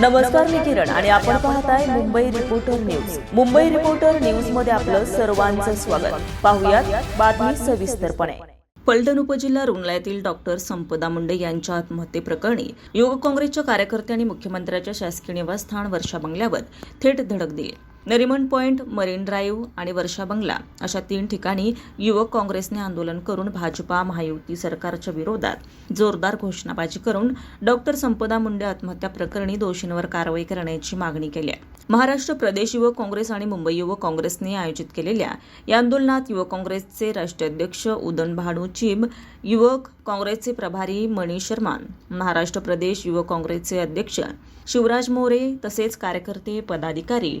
नमस्कार मी किरण आणि आपण पाहताय Mumbai reporter news Mumbai reporter न्यूजमध्ये आपलं सर्वांचं स्वागत. पाहुयात बातमी सविस्तरपणे. पलटण उपजिल्हा रुग्णालयातील डॉक्टर संपदा मुंडे यांच्या आत्महत्येप्रकरणी योग काँग्रेसच्या कार्यकर्त्यांनी मुख्यमंत्र्यांच्या शासकीय निवासस्थान वर्षा बंगल्यावर थेट धडक दिली. नरिमन पॉइंट मरीन ड्राईव्ह आणि वर्षा बंगला अशा तीन ठिकाणी युवक काँग्रेसने आंदोलन करून भाजपा महायुती सरकारच्या विरोधात जोरदार घोषणाबाजी करून डॉक्टर संपदा मुंडे आत्महत्या प्रकरणी दोषींवर कारवाई करण्याची मागणी केली आहे. महाराष्ट्र प्रदेश युवक काँग्रेस आणि मुंबई युवक काँग्रेसने आयोजित केलेल्या या आंदोलनात युवक काँग्रेसचे राष्ट्रीय अध्यक्ष उदन भानू चिब युवक काँग्रेसचे प्रभारी मनीष शर्मा महाराष्ट्र प्रदेश युवक काँग्रेसचे अध्यक्ष शिवराज मोरे तसेच कार्यकर्ते पदाधिकारी